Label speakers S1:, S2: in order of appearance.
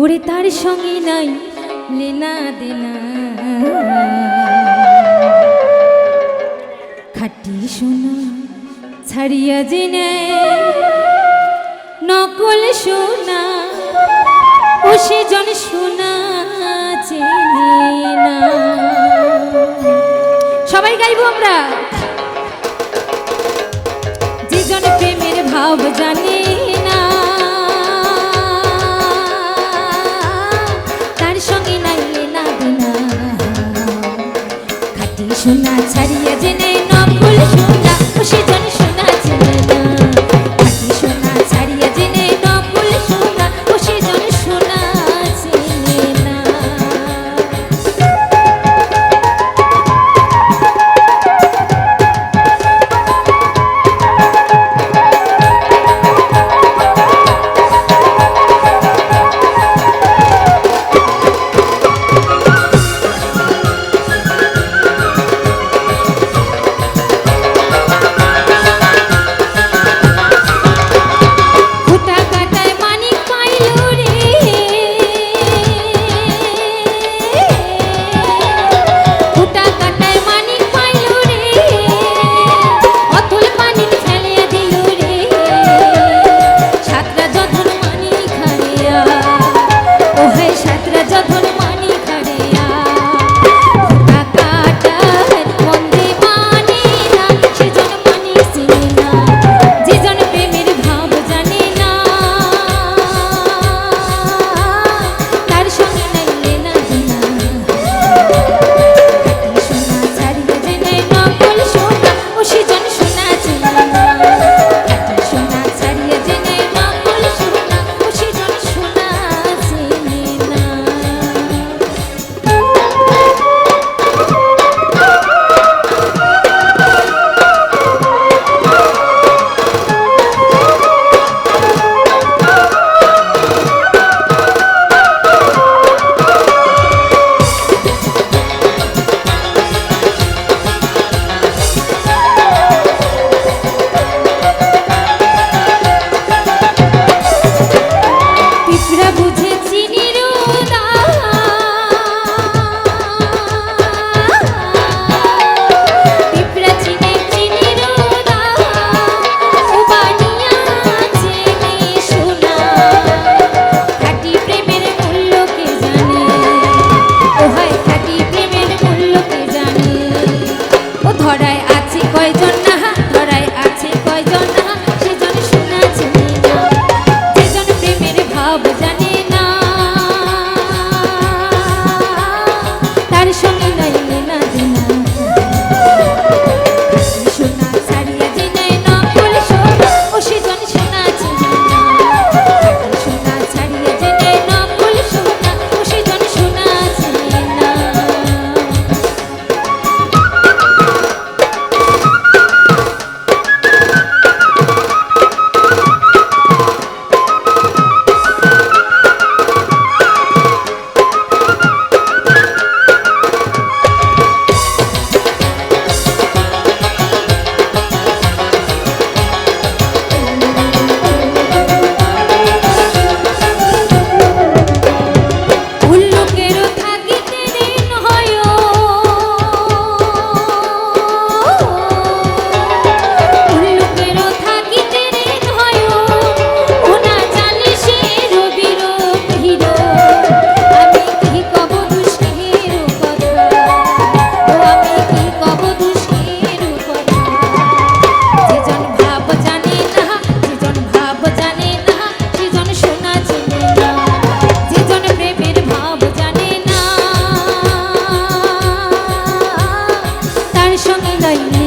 S1: ওরে তার সঙ্গে নাই লেনা দেনা। খাটি সোনা ছাড়িয়া জেনে নকল সোনা, ও জন সোনা চেনে না। সবাই গাইবো আমরা? যে জন প্রেমের ভাব জানে সোনা ছাড়িয়া জেনে নেই নকুল সোনা খুশি সঙ্গে গাইলে